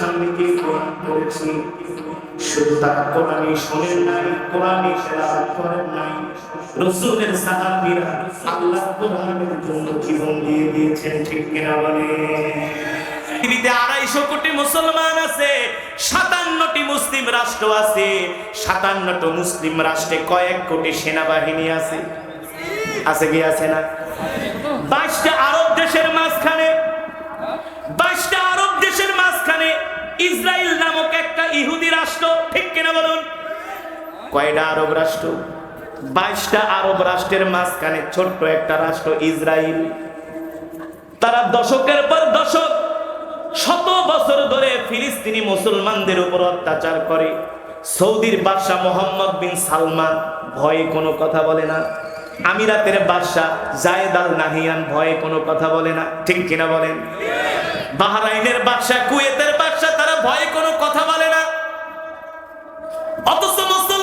সামনে গিয়ে কোরআন পড়েছি শুধু তারা কোরআনই শোনেন নাই কোরআনই তেলাওয়াত করেন নাই। রসুলের সাহাবীরা আল্লাহ কোরআনের জন্য জীবন দিয়ে দিয়েছেন, ঠিক কিনা বলে পৃথিবীতে আড়াইশো কোটি মুসলমান আছে, সাতান্নটি মুসলিম রাষ্ট্র আছে, সাতান্নটি মুসলিম রাষ্ট্রে কয়েক কোটি সেনাবাহিনী আছে। আছে কি আছে না? ইসরায়েল নামক একটা ইহুদি রাষ্ট্র, ঠিক কিনা বলুন? কয়টা আরব রাষ্ট্র? বাইশটা আরব রাষ্ট্রের মাঝখানে ছোট্ট একটা রাষ্ট্র ইসরায়েল তারা দশকের পর দশক শত বছর ধরে ফিলিস্তিনি মুসলমানদের উপর অত্যাচার করে। সৌদির বাদশাহ মোহাম্মদ বিন সালমান ভয়ে কোনো কথা বলে না। আমিরাতের বাদশাহ জায়েদ আল নাহিয়ান ভয়ে কোনো কথা বলে না, ঠিক কিনা বলেন? বাহরাইনের বাদশাহ কুয়েতের বাদশাহ তারা ভয়ে কোনো কথা বলে না অথচ মুসলমান